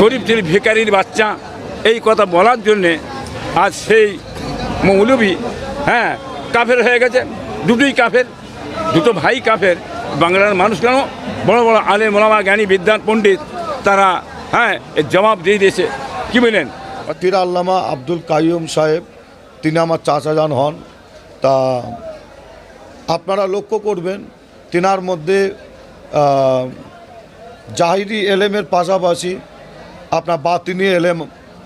গরিব ছেলে ভিকারির বাচ্চা, এই কথা বলার জন্যে আজ সেই মৌলবী হ্যাঁ কাফের হয়ে গেছে। দুটোই কাফের, দুটো ভাই কাফের। বাংলার মানুষ কেন? বড় বড় আলে মোলামা জ্ঞানী বিদ্যান পণ্ডিত, তারা হ্যাঁ এর জবাব দিয়ে দিয়েছে। কি বলেন পীর আল্লামা আব্দুল কাইয়ুম সাহেব, তিনি আমার চাচা যান হন। তা আপনারা লক্ষ্য করবেন, তিনার মধ্যে জাহিরি এলেমের পাশাপাশি আপনার বাতিনি এলেম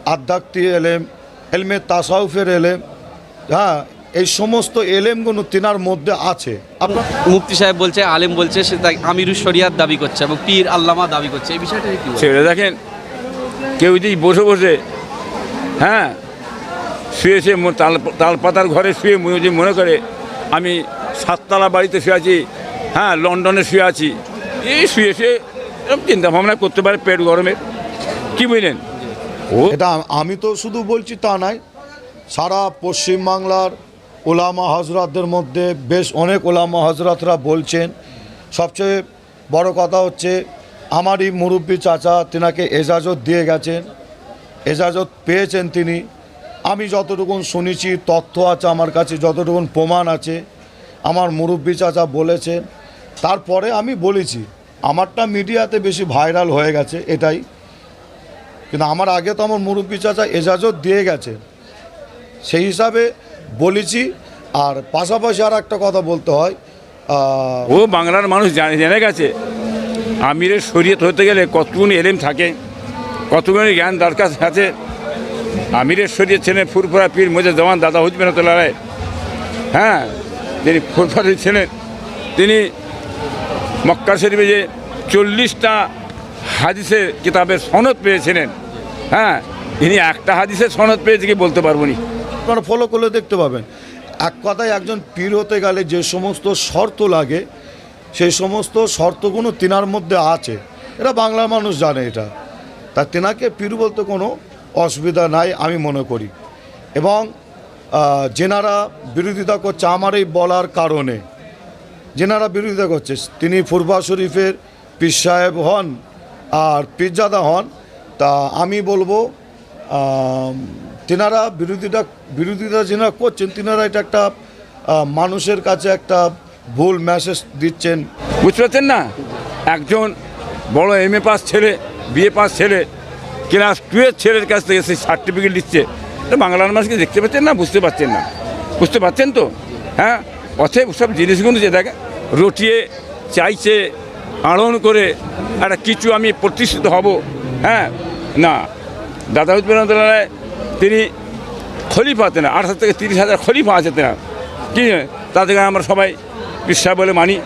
আধ্যাত্মিক এলেম এলমে তাসাউফের এলেম হ্যাঁ এই সমস্ত এলেমগুলো তিনার মধ্যে আছে আপনার মুফতি সাহেব বলছে আলেম বলছে সে তাই আমিরুল শরিয়াত দাবি করছে এবং পীর আল্লামা দাবি করছে এই বিষয়টা কি ছেড়ে দেখেন কেউ যদি বসে বসে হ্যাঁ শুয়েছে ম- তাল তাল পাতার ঘরে শুয়ে যদি মনে করে আমি সাততলা বাড়িতে শুয়ে আছি হ্যাঁ লন্ডনে শুয়ে আছি এই শুয়ে শুয়ে এরকম চিন্তা ভাবনা করতে পারে পেট গরমে কি বুঝলেন ও? এটা আমি তো শুধু বলছি তা নাই সারা পশ্চিমবাংলার ওলামা হজরতদের মধ্যে বেশ অনেক ওলামা হজরতরা বলছেন। সবচেয়ে বড় কথা হচ্ছে, আমারই মুরব্বী চাচা তিনাকে এজাজত দিয়ে গেছেন, এজাজত পেয়েছেন তিনি। আমি যতটুকুন শুনেছি, তথ্য আছে আমার কাছে, যতটুকুন প্রমাণ আছে, আমার মুরব্বী চাচা বলেছেন। তারপরে আমি বলেছি, আমারটা মিডিয়াতে বেশি ভাইরাল হয়ে গেছে, এটাই। কিন্তু আমার আগে তো আমার মুরব্বী চাচা এজাজত দিয়ে গেছে। সেই হিসাবে বলেছি, আর পাশাপাশি আর একটা কথা বলতে হয় ও বাংলার মানুষ জানে জেনে গেছে। আমিরের শরীয়ত হতে গেলে কতগুলি এলেম থাকে কতগুলি জ্ঞান দরকার আছে। আমিরের শরীয়ত ছিলেন ফুরফুরা পীর মজে জওয়ান দাদা হুজবেন তোলারায় হ্যাঁ তিনি ফুরফুরা ছিলেন। তিনি মক্কা শরীফে যে চল্লিশটা হাদিসের কিতাবের সনদ পেয়েছিলেন। হ্যাঁ ইনি একটা হাদিসের সনদ পেয়েছে কি বলতে পারব নি? আপনারা ফলো করলে দেখতে পাবেন। এক কথায় একজন পীর হতে গেলে যে সমস্ত শর্ত লাগে, সেই সমস্ত শর্তগুলো তিনার মধ্যে আছে। এটা বাংলার মানুষ জানে এটা। তা তেনাকে পীর বলতে কোনো অসুবিধা নাই আমি মনে করি। এবং যেনারা বিরোধিতা করছে আমার এই বলার কারণে, যেনারা বিরোধিতা করছে, তিনি ফুরবা শরীফের পীর সাহেব হন আর পীরজাদা হন তা আমি বলব তেনারা বিরোধিতা বিরোধিতা যেনারা করছেন, তেনারা এটা একটা মানুষের কাছে একটা ভুল মেসেজ দিচ্ছেন। বুঝতে পারছেন না? একজন বড় এম এ পাস ছেলে বিএ পাস ছেলে ক্লাস টুয়েলভ ছেলের কাছ থেকে সেই সার্টিফিকেট দিচ্ছে এটা বাংলার মানুষকে দেখতে পাচ্ছেন না, বুঝতে পারছেন না? বুঝতে পারছেন তো? হ্যাঁ? অথব সব জিনিসগুলো যে দেখে রটিয়ে, চাইছে আড়ন করে, একটা কিছু আমি প্রতিষ্ঠিত হব। হ্যাঁ না। দাদা উদ্বেলয় তিনি খলিফা তেনা হাজার থেকে তিরিশ হাজার খলিফা আছে তেনা। কি তাদেরকে আমরা সবাই পিসা বলে মানি,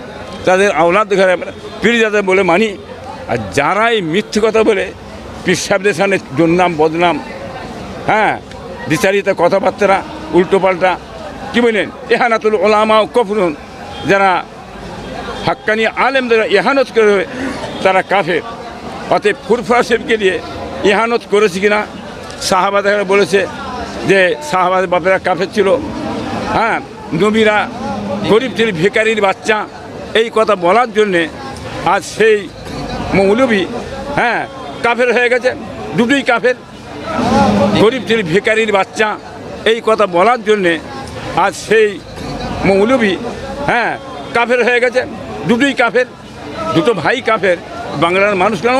তাদের আওলাদ ঘরে আমরা পীরজাদা বলে মানি। আর যারাই মিথ্যে কথা বলে পিসাবদের সামনে দুর্নাম বদনাম হ্যাঁ বিচারিত কথাবার্তা উল্টোপাল্টা, কী বলেন? এহানাতুল ওলামা কফরুন, যারা হাক্কানি আলেমদের এহানত করে, তারা কাফের। অতএব ফুরফুরা সাহেবকে দিয়ে ইহানত করেছে কিনা সাহাবাদের বলেছে যে সাহাবাদের বাপেরা কাফের ছিল। হ্যাঁ নবীরা গরিব ছেলে, ভিকারির বাচ্চা। এই কথা বলার জন্যে আজ সেই মৌলবী হ্যাঁ কাফের হয়ে গেছে, দুটোই কাফের। গরিব ছেলে, ভিকারির বাচ্চা। এই কথা বলার জন্যে আজ সেই মৌলবী হ্যাঁ কাফের হয়ে গেছে, দুটোই কাফের, দুটো ভাই কাফের। বাংলার মানুষ কেন?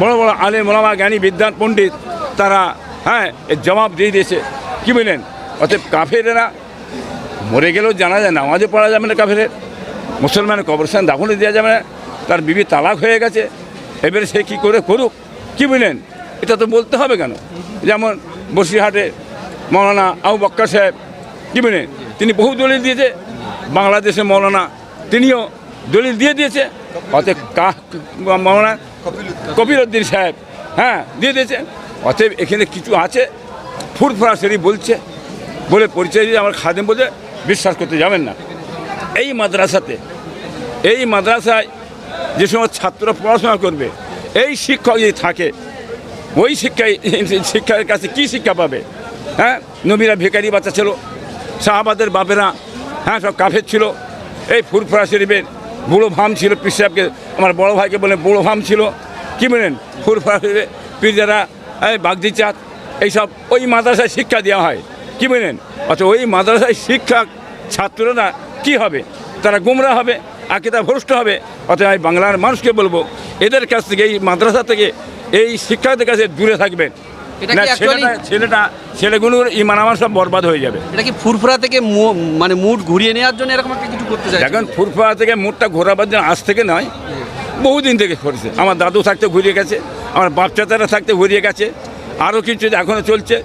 বড় বড় আলে মোলামা জ্ঞানী বিদ্যান পণ্ডিত, তারা হ্যাঁ এর জবাব দিয়ে দিয়েছে। কী বললেন? অতএব কাফেরেরা মরে গেলেও জানা যায় নামাজে পড়া যাবে না কাফেরের। মুসলমানের কবরস্থান দাফনে দেওয়া যাবে না। তার বিবি তালাক হয়ে গেছে। এবারে সে কী করে করুক? কী বললেন? এটা তো বলতে হবে কেন? যেমন বসিরহাটে মৌলানা আবু বক্কা সাহেব, কী বলেন তিনি বহু দলিল দিয়েছে। বাংলাদেশের মৌলানা, তিনিও দলিল দিয়ে দিয়েছে। অতএব কাহ মৌলানা কবির উদ্দিন সাহেব হ্যাঁ দিয়ে দিয়েছে। অতএব এখানে কিছু আছে, ফুরফুরা বলছে, বলে পরিচয় দিয়ে আমার খাদেম বলে বিশ্বাস করতে যাবেন না। এই মাদ্রাসাতে, এই মাদ্রাসায় যে সময় ছাত্ররা পড়াশোনা করবে, এই শিক্ষক যদি থাকে, ওই শিক্ষায়, শিক্ষার কাছে কি শিক্ষা পাবে? হ্যাঁ নবীরা ভিকারি বাচ্চা ছিল সাহাবাদের বাপেরা হ্যাঁ সব কাফের ছিল, এই ফুরফুরা শরীফের বুড়ো ভাম ছিল পিসাবকে আমার বড় ভাইকে বলে বুড়ো ভাম ছিল। কি বলেন? ফুরফুরা শরীফে পীর এই বাগদি চাঁদ, এইসব ওই মাদ্রাসায় শিক্ষা দেওয়া হয়। কি বলেন? অথচ ওই মাদ্রাসায় শিক্ষা ছাত্ররা কি হবে? তারা গুমরা হবে, আকিদা ভ্রষ্ট হবে। অতএব আমি বাংলার মানুষকে বলব, এদের কাছ থেকে, এই মাদ্রাসা থেকে এই শিক্ষকদের কাছে দূরে থাকবেন। এটা কি ছেলেটা ছেলেগুলোর ইমান আমার সব বরবাদ হয়ে যাবে। এটা কি ফুরফুরা থেকে মানে মুড ঘুরিয়ে নেওয়ার জন্য এরকম একটা কিছু করতে চাই এখন ফুরফা থেকে মুখটা ঘোরাবার জন্য আজ থেকে নয় বহুদিন থেকে করেছে। আমার দাদু থাকতে ঘুরিয়ে গেছে আমার বাচ্চাদারা থাকতে ঘুরিয়ে গেছে আরও কিছু এখনও চলছে।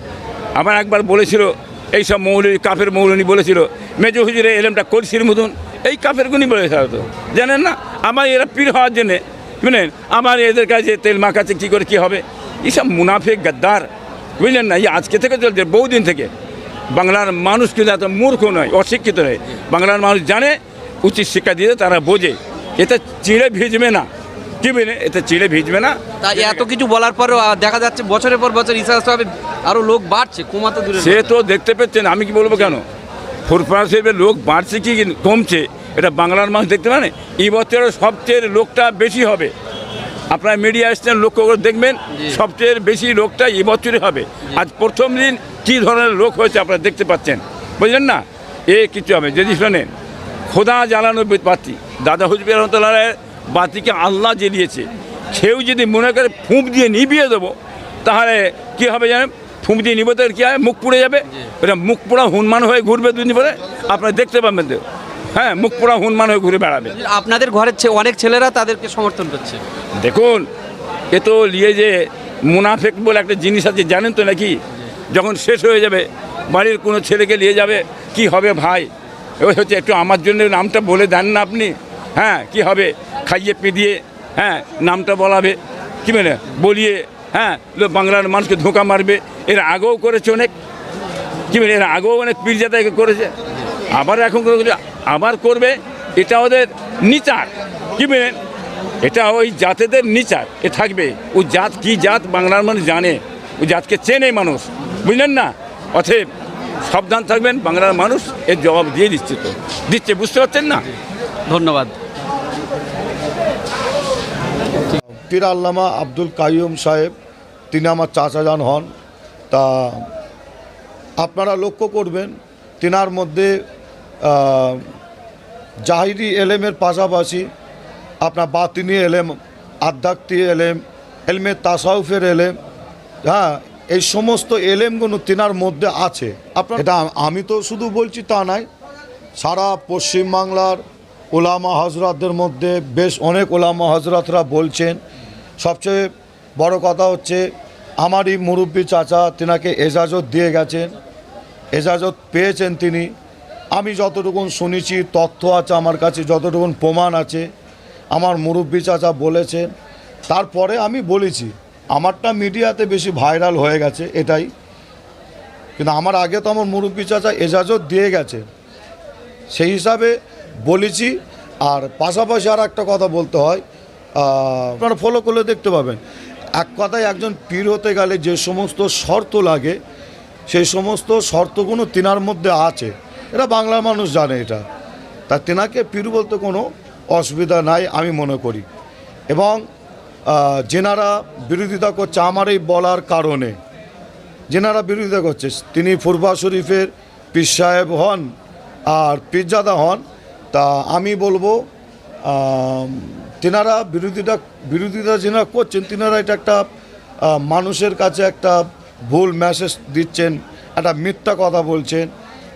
আমার একবার বলেছিল এইসব মৌলনী কাফের মৌলনী বলেছিল মেজো হুজুরে এলেমটা করছির মতন এই কাফের গুণই বলেছে হয়তো জানেন না? আমার এরা পীর হওয়ার জন্যে বুঝলেন? আমার এদের কাছে তেল মাখাচ্ছে কী করে কী হবে? এইসব মুনাফেক গাদ্দার বুঝলেন না? এই আজকে থেকে চলছে বহুদিন থেকে। বাংলার মানুষ কিন্তু এত মূর্খ নয় অশিক্ষিত নয়। বাংলার মানুষ জানে উচিত শিক্ষা দিয়ে তারা বোঝে। এতে চিড়ে ভিজবে না। কি বলে? এতে চিড়ে ভিজবে না। তাই এত কিছু বলার পরেও দেখা যাচ্ছে বছরের পর বছর রিসার্চ হবে আরও লোক বাড়ছে কমাতে দূরে সে তো দেখতে পেচ্ছেন আমি কি বলব কেন? ফুরফুরা শরীফের লোক বাড়ছে কি কমছে? এটা বাংলার মানুষ দেখতে পারে? এই বছরের সবচেয়ে লোকটা বেশি হবে। আপনার মিডিয়া এসছেন লক্ষ্য করে দেখবেন সবচেয়ে বেশি লোকটা এই বছরই হবে। আজ প্রথম দিন কী ধরনের লোক হয়েছে আপনারা দেখতে পাচ্ছেন। বুঝলেন না? এ কিছু হবে। যদি শোনেন খোদা জ্বালানো বাতি দাদা হুজবি রহমতুল্লাহ বাতিকে আল্লাহ জ্বেলিয়েছে। কেউ যদি মনে করে ফুঁক দিয়ে নিভিয়ে দেবো তাহলে কি হবে জানেন? ফুঁক দিয়ে নিবে তো কী হয়? মুখ পুড়ে যাবে। এটা মুখ পোড়া হুনমান হয়ে ঘুরবে দুদিন পরে। আপনারা দেখতে পাবেন তো। হ্যাঁ মুখ পোড়া হুনমান হয়ে ঘুরে বেড়াবে। আপনাদের ঘরের অনেক ছেলেরা তাদেরকে সমর্থন করছে। দেখুন এ তো লিয়ে যে মুনাফেক বলে একটা জিনিস আছে জানেন তো নাকি? যখন শেষ হয়ে যাবে বাড়ির কোনো ছেলেকে নিয়ে যাবে কি হবে ভাই? ওই হচ্ছে একটু আমার জন্য নামটা বলে দেন না আপনি। হ্যাঁ কি হবে? খাইয়ে পিদিয়ে হ্যাঁ নামটা বলাবে। কি মানে বলিয়ে হ্যাঁ বাংলার মানুষকে ধোঁকা মারবে। এর আগেও করেছে অনেক। কি বলে? এর আগেও অনেক পীরজাতা করেছে। আবার এখন করে- আবার করবে এটা ওদের নিচার। কি বলেন? এটা ওই জাতেদের নিচার এ থাকবে। ও জাত কি জাত বাংলার মানুষ জানে। ওই জাতকে চেনে মানুষ। বুঝলেন না? অতএব সাবধান থাকবেন বাংলার মানুষ এর জবাব দিয়ে দিচ্ছে তো। দিচ্ছে বুঝতে পারছেন না? ধন্যবাদ। পীর আল্লামা আব্দুল কাইয়ুম সাহেব তিনি আমার চাচা যান হন। তা আপনারা লক্ষ্য করবেন তিনার মধ্যে জাহিরি এলেমের পাশাপাশি আপনার বাতিনি এলেম আধ্যাত্মিক এলেম এলমে তাসাউফের এলেম হ্যাঁ এই সমস্ত এলেমগুলো তিনার মধ্যে আছে। আপনার এটা আমি তো শুধু বলছি তা নয় সারা পশ্চিমবাংলার ওলামা হজরতদের মধ্যে বেশ অনেক ওলামা হজরতরা বলছেন। সবচেয়ে বড় কথা হচ্ছে আমারই মুরব্বী চাচা তিনাকে এজাজত দিয়ে গেছেন এজাজত পেয়েছেন তিনি। আমি যতটুকুন শুনেছি, তথ্য আছে আমার কাছে, যতটুকুন প্রমাণ আছে, আমার মুরব্বী চাচা বলেছেন তারপরে আমি বলেছি, আমারটা মিডিয়াতে বেশি ভাইরাল হয়ে গেছে, এটাই। কিন্তু আমার আগে তো আমার মুরব্বী চাচা এজাজত দিয়ে গেছে। সেই হিসাবে বলেছি, আর পাশাপাশি আর একটা কথা বলতে হয় আপনারা ফলো করলে দেখতে পাবেন। এক কথায় একজন পীর হতে গেলে যে সমস্ত শর্ত লাগে, সেই সমস্ত শর্তগুলো তিনার মধ্যে আছে। এটা বাংলার মানুষ জানে এটা। তা তেনাকে পীর বলতে কোনো অসুবিধা নাই, আমি মনে করি। এবং যেনারা বিরোধিতা করছে, আমার এই বলার কারণে, যেনারা বিরোধিতা করছে, তিনি ফুরবা শরীফের পীর সাহেব হন আর পীরজাদা হন, তা আমি বলব তেনারা বিরোধিতা বিরোধিতা যেনারা করছেন, তেনারা এটা একটা মানুষের কাছে একটা ভুল মেসেজ দিচ্ছেন, একটা মিথ্যা কথা বলছেন।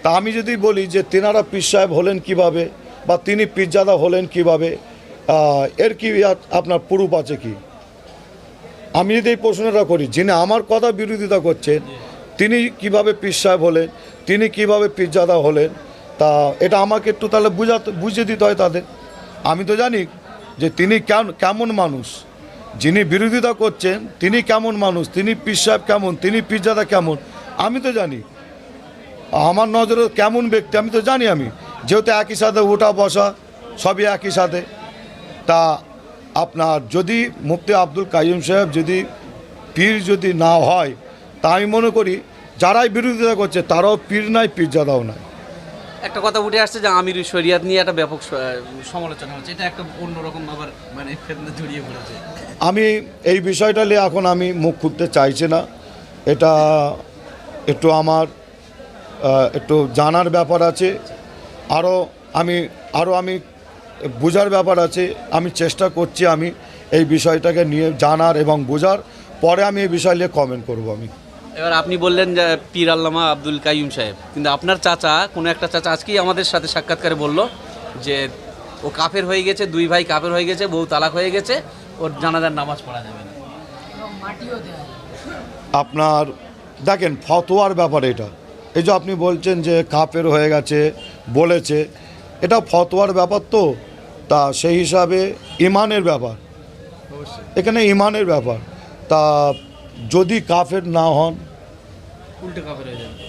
তা আমি যদি বলি যে তেনারা পীর সাহেব হলেন কীভাবে বা তিনি পীরজাদা হলেন কীভাবে এর কি আপনার প্রুফ আছে কি? আমি যদি এই প্রশ্নটা করি, যিনি আমার কথা বিরোধিতা করছেন, তিনি কীভাবে পীর সাহেব হলেন, তিনি কীভাবে পীরজাদা হলেন, তা এটা আমাকে একটু তাহলে বুঝাতে বুঝিয়ে দিতে হয় তাদের। আমি তো জানি যে তিনি কেমন মানুষ। যিনি বিরোধিতা করছেন, তিনি কেমন মানুষ, তিনি পীর সাহেব কেমন, তিনি পীরজাদা কেমন, আমি তো জানি। আমার নজরে কেমন ব্যক্তি আমি তো জানি আমি। যেহেতু একই সাথে ওঠা বসা সবই একই সাথে। তা আপনার যদি মুফতি আব্দুল কাইম সাহেব যদি পীর যদি না হয় তা আমি মনে করি যারাই বিরোধিতা করছে তারাও পীর নাই পীরজাদাও নাই। একটা কথা উঠে আসছে যে আমির শরিয়াত নিয়ে একটা ব্যাপক সমালোচনা হচ্ছে। এটা একটা অন্যরকম আবার মানে জড়িয়ে পড়েছে। আমি এই বিষয়টা নিয়ে এখন আমি মুখ খুলতে চাইছি না। এটা একটু আমার একটু জানার ব্যাপার আছে। আরও আমি আরও আমি বোঝার ব্যাপার আছে। আমি চেষ্টা করছি আমি এই বিষয়টাকে নিয়ে জানার এবং বোঝার। পরে আমি এই বিষয় নিয়ে কমেন্ট করব আমি। এবার আপনি বললেন যে পীর আল্লামা আব্দুল কাইম সাহেব। কিন্তু আপনার চাচা কোনো একটা চাচা আজকেই আমাদের সাথে সাক্ষাৎকারে বলল যে ও কাফের হয়ে গেছে দুই ভাই কাফের হয়ে গেছে বউ তালাক হয়ে গেছে ওর জানাজার নামাজ পড়া যাবে না। আপনার দেখেন ফতোয়ার ব্যাপার এটা। এই যে আপনি বলছেন যে কাপের হয়ে গেছে বলেছে এটা ফতোয়ার ব্যাপার তো? তা সেই হিসাবে ইমানের ব্যাপার। এখানে ইমানের ব্যাপার। তা যদি কাফের না হন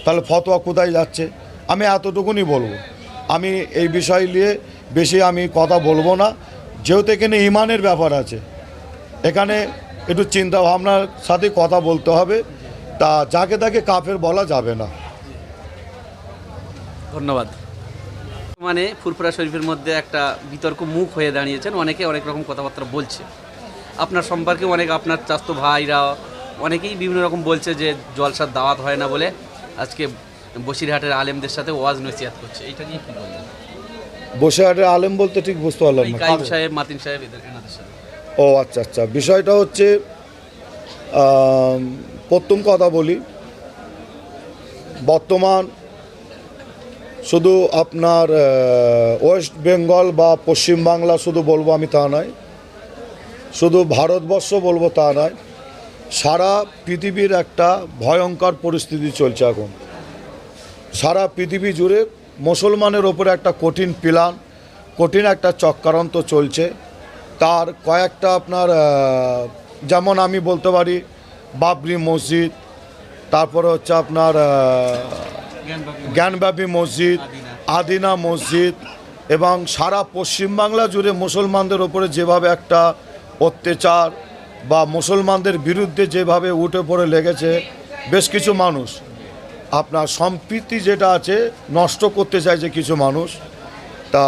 তাহলে ফতোয়া কোথায় যাচ্ছে? আমি এতটুকুনি বলব। আমি এই বিষয় নিয়ে বেশি আমি কথা বলব না। যেহেতু এখানে ইমানের ব্যাপার আছে। এখানে একটু চিন্তা ভাবনার সাথে কথা বলতে হবে। তা যাকে তাকে কাফের বলা যাবে না। ধন্যবাদ। মানে ফুরফুরা শরীফের মধ্যে একটা বিতর্ক মুখ হয়ে দাঁড়িয়েছেন অনেকে অনেক রকম কথাবার্তা বলছে। আপনার সম্পর্কে অনেক আপনার চাস্তো ভাইরা অনেকেই বিভিন্ন রকম বলছে যে জলসার দাওয়াত হয় না বলে আজকে বসিরহাটের আলেমদের সাথে ওয়াজ নসিহাত করছে। এইটা নিয়ে কি বলবেন? বসে আটে আলেম বলতে ঠিক বুঝতে পারলাম না। কাইম সাহেব মাতিন সাহেব এদের এনাদের সাথে। ও আচ্ছা আচ্ছা। বিষয়টা হচ্ছে প্রথম কথা বলি। বর্তমান শুধু আপনার ওয়েস্ট বেঙ্গল বা পশ্চিম বাংলা শুধু বলব আমি তা নয়। শুধু ভারতবর্ষ বলব তা নয়, সারা পৃথিবীর একটা ভয়ঙ্কর পরিস্থিতি চলছে এখন। সারা পৃথিবী জুড়ে মুসলমানের ওপরে একটা কঠিন প্ল্যান, কঠিন একটা চক্রান্ত চলছে। তার কয়েকটা আপনার যেমন আমি বলতে পারি, বাবরি মসজিদ, তারপরে হচ্ছে আপনার জ্ঞানব্যাপী মসজিদ, আদিনা মসজিদ এবং সারা পশ্চিমবাংলা জুড়ে মুসলমানদের ওপরে যেভাবে একটা অত্যাচার বা মুসলমানদের বিরুদ্ধে যেভাবে উঠে পড়ে লেগেছে, বেশ কিছু মানুষ আপনার সম্প্রীতি যেটা আছে নষ্ট করতে চাইছে কিছু মানুষ। তা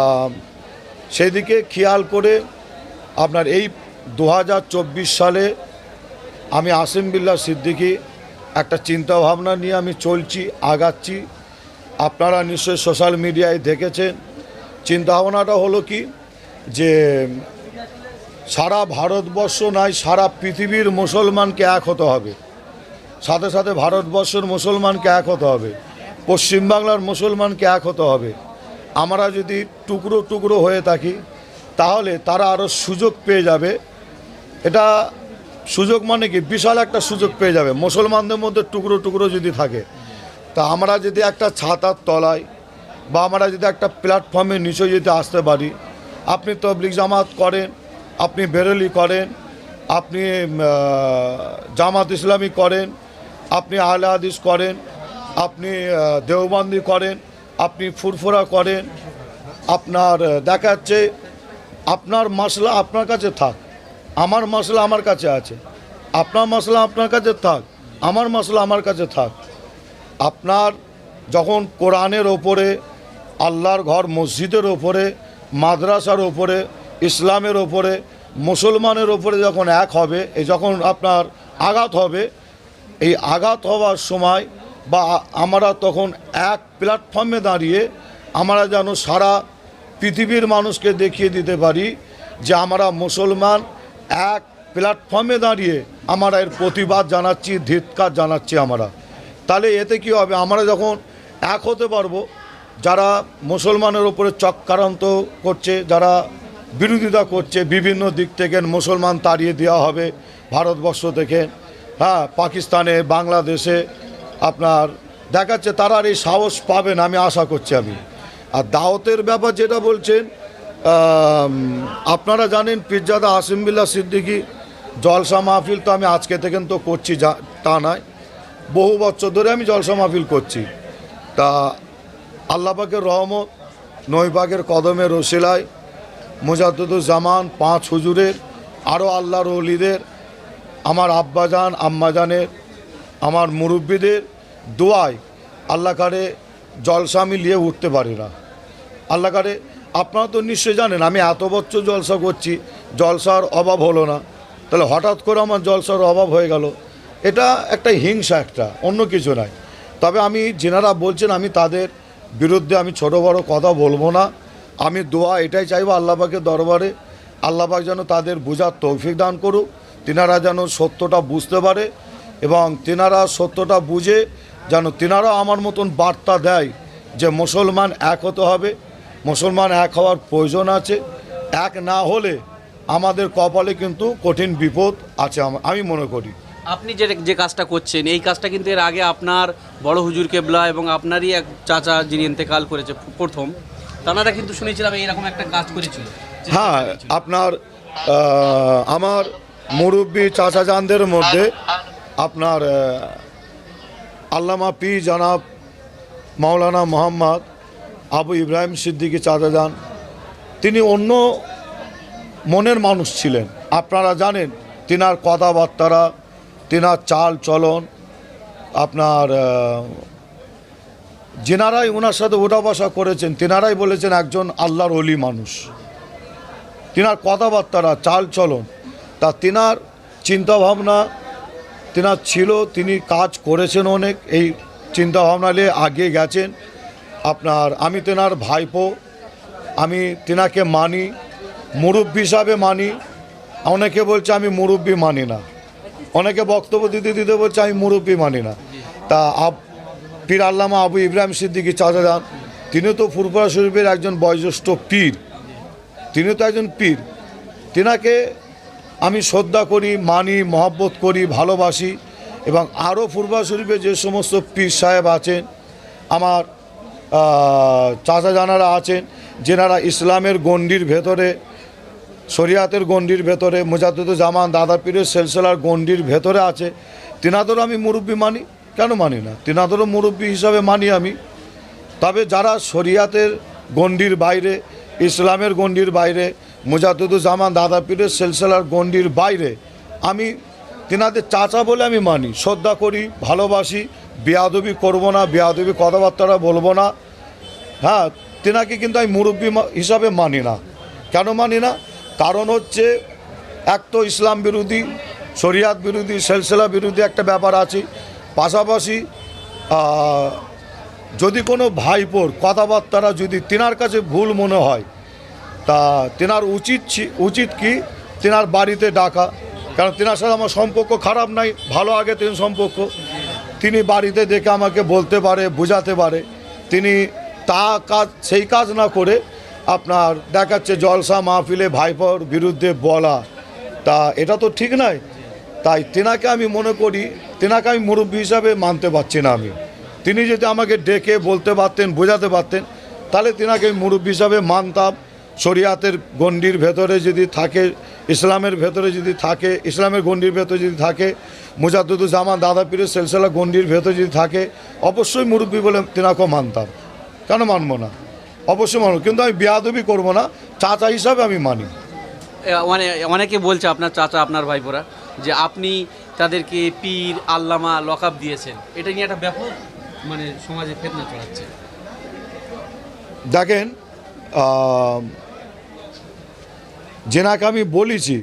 সেদিকে খেয়াল করে আপনার এই দু হাজার চব্বিশ সালে আমি আসিম বিল্লা সিদ্দিকি একটা চিন্তা ভাবনা নিয়ে আমি চলছি, আগাচ্ছি। আপনারা নিশ্চয়ই সোশ্যাল মিডিয়ায় দেখেছেন। চিন্তা ভাবনাটা হলো কি? যে সারা ভারতবর্ষ নয় সারা পৃথিবীর মুসলমানকে এক হতে হবে। সাথে সাথে ভারতবর্ষের মুসলমানকে এক হতে হবে। পশ্চিমবাংলার মুসলমানকে এক হতে হবে। আমরা যদি টুকরো টুকরো হয়ে থাকি, তাহলে তারা আরও সুযোগ পেয়ে যাবে। এটা সুযোগ মানে কি? বিশাল একটা সুযোগ পেয়ে যাবে। মুসলমানদের মধ্যে টুকরো টুকরো যদি থাকে তা আমরা যদি একটা ছাতার তলায় বা আমরা যদি একটা প্ল্যাটফর্মের নিচে যদি আসতে পারি আপনি তবলিক জামাত করেন আপনি বেরলি করেন আপনি জামাত ইসলামী করেন আপনি আহলে হাদিস করেন আপনি দেওবন্দি করেন আপনি ফুরফুরা করেন আপনার আহ, দেখা আপনার মশলা আপনার কাছে থাক আমার মশলা আমার কাছে আছে আপনার মশলা আপনার কাছে থাক আমার মশলা আমার কাছে থাক। আপনার যখন কোরআনের ওপরে, আল্লাহর ঘর মসজিদের ওপরে, মাদ্রাসার ওপরে, ইসলামের ওপরে, মুসলমানের ওপরে যখন এক হবে এই যখন আপনার আঘাত হবে, এই আঘাত হওয়ার সময় বা আমরা তখন এক প্ল্যাটফর্মে দাঁড়িয়ে আমরা যেন সারা পৃথিবীর মানুষকে দেখিয়ে দিতে পারি যে আমরা মুসলমান। এক প্ল্যাটফর্মে দাঁড়িয়ে আমরা এর প্রতিবাদ জানাচ্ছি, ধিৎকার জানাচ্ছি আমরা। তাহলে এতে কি হবে? আমরা যখন এক হতে পারব, যারা মুসলমানের ওপরে চক্রান্ত করছে, যারা বিরোধিতা করছে, বিভিন্ন দিক থেকে মুসলমান তাড়িয়ে দেওয়া হবে ভারতবর্ষ থেকে। হ্যাঁ পাকিস্তানে, বাংলাদেশে আপনার দেখাচ্ছে তারা আর এই সাহস পাবেন আমি আশা করছি আমি। আর দাওয়াতের ব্যাপার যেটা বলছেন আপনারা জানেন পিরজাদা আসিমবিল্লা সিদ্দিকি, জলসা মাহফিল তো আমি আজকে থেকে তো করছি, যা, তা নয়। বহু বছর ধরে আমি জলসা মাহফিল করছি। তা আল্লাপাকের রহমত নৈবাগের কদমের রসিলায় মুজাদ্দুজ্জামান পাঁচ হুজুরের আরও আল্লাহর অলিদের আমার আব্বাজান, আম্মাজানের, আমার মুরব্বীদের দোয়ায় আল্লাহ কারে জলসা আমি নিয়ে উঠতে পারি না। আল্লাহ কারে, আপনারা তো নিশ্চয়ই জানেন, আমি এত বছর জলসা করছি, জলসার অভাব হলো না। তাহলে হঠাৎ করে আমার জলসার অভাব হয়ে গেল। এটা একটা হিংসা একটা, অন্য কিছু নাই। তবে আমি যেনারা বলছেন আমি তাদের বিরুদ্ধে আমি ছোট বড় কথা বলব না। আমি দোয়া এটাই চাইব আল্লাপাকের দরবারে আল্লাপাক যেন তাদের বোঝার তৌফিক দান করুক, তিনারা যেন সত্যটা বুঝতে পারে এবং তিনারা সত্যটা বুঝে যেন তিনারা আমার মতন বার্তা দেয় যে মুসলমান এক হতে হবে, মুসলমান এক হওয়ার প্রয়োজন আছে, এক না হলে আমাদের কপালে কিন্তু কঠিন বিপদ আছে আমি মনে করি। আপনি যে যে কাজটা করছেন এই কাজটা কিন্তু এর আগে আপনার বড় হুজুর কেবলা এবং আপনারই এক চাচা যিনি ইন্তেকাল করেছে প্রথম তারা কিন্তু শুনেছিলাম এইরকম একটা কাজ করেছিল। হ্যাঁ আপনার আমার মুরব্বী চাচা জানদের মধ্যে আপনার আল্লামা পি জনাব মাওলানা মোহাম্মদ আবু ইব্রাহিম সিদ্দিকী চাচা যান। তিনি অন্য মনের মানুষ ছিলেন। আপনারা জানেন তিনার কথাবার্তারা তিনার চাল চলন, আপনার যেনারাই ওনার সাথে ওঠা বসা করেছেন, তেনারাই বলেছেন একজন আল্লাহর অলি মানুষ। তেনার কথাবার্তারা, চাল চলন, তা তেনার চিন্তাভাবনা, তেনার ছিল, তিনি কাজ করেছেন অনেক, এই চিন্তাভাবনা নিয়ে আগে গেছেন। আপনার, আমি তেনার ভাইপো, আমি তেনাকে মানি, মুরব্বী হিসাবে মানি, অনেকে বলছে আমি মুরব্বী মানি না। অনেকে বক্তব্য দিতে দিতে বলছে, আমি মুরব্বী মানি না। তা আব পীর আল্লামা আবু ইব্রাহিম সিদ্দিকী চাচা যান, তিনি তো ফুরফুরা শরীফের একজন বয়োজ্যেষ্ঠ পীর। তিনি তো একজন পীর। তিনাকে আমি শ্রদ্ধা করি, মানি, মহব্বত করি, ভালোবাসি এবং আরও ফুরবা শরীফে যে সমস্ত পীর সাহেব আছেন, আমার চাচা জানারা আছেন, যেনারা ইসলামের গণ্ডির ভেতরে শরিয়াতের গণ্ডির ভেতরে মুজাদ্দুদ জামান, দাদা পীরের সেলসেলার গণ্ডির ভেতরে আছে। তিনাদেরও আমি মুরব্বী মানি। কেন মানি না? তিনাদেরও মুরব্বী হিসাবে মানি আমি। তবে যারা শরিয়াতের গণ্ডির বাইরে, ইসলামের গণ্ডির বাইরে মুজাদ্দুজ্জামান দাদা পীরের সেলসেলার গণ্ডির বাইরে, আমি তিনাদের চাচা বলে আমি মানি। শ্রদ্ধা করি, ভালোবাসি, বেয়াদবি করব না, বেয়াদবি কথাবার্তারা বলব না। হ্যাঁ তেনাকে কিন্তু আমি মুরব্বী হিসাবে মানি না। কেন মানি না? কারণ হচ্ছে, এক তো ইসলাম বিরোধী, শরিয়াত বিরোধী, সেলসেলা বিরোধী একটা ব্যাপার আছে। পাশাপাশি যদি কোনো ভাইপোর কথাবার্তারা যদি তেনার কাছে ভুল মনে হয়, তা তেনার উচিত উচিত কি? তেনার বাড়িতে ডাকা। কারণ তেনার সাথে আমার সম্পর্ক খারাপ নাই, ভালো আগে তিন সম্পর্ক। তিনি বাড়িতে দেখে আমাকে বলতে পারে, বোঝাতে পারে। তিনি তা কাজ, সেই কাজ না করে আপনার দেখাচ্ছে জলসা মাহফিলে ভাইপোর বিরুদ্ধে বলা। তা এটা তো ঠিক নয়। তাই তেনাকে আমি মনে করি, তেনাকে আমি মুরব্বী হিসাবে মানতে পারছি না আমি। তিনি যদি আমাকে ডেকে বলতে পারতেন, বোঝাতে পারতেন, তাহলে তেনাকে আমি মুরব্বী হিসাবে মানতাম। শরিয়াতের গণ্ডির ভেতরে যদি থাকে, ইসলামের ভেতরে যদি থাকে, ইসলামের গণ্ডির ভেতরে যদি থাকে মুজাদ্দুজ্জামান দাদা পীরের সেলসেলা গণ্ডির ভেতরে যদি থাকে, অবশ্যই মুরব্বী বলে তেনাকেও মানতাম। কেন মানবো না? অবশ্যই মানব কিন্তু আমি বেয়াদবি করব না চাচা হিসাবে আমি মানি। মানে অনেকে বলছে আপনার চাচা আপনার ভাইপোরা যে আপনি তাদেরকে পীর আল্লামা লকআপ দিয়েছেন। এটা নিয়ে একটা ব্যাপক মানে সমাজে ফেতনা চড়াচ্ছে দেখেন যেনাকে আমি বলেছি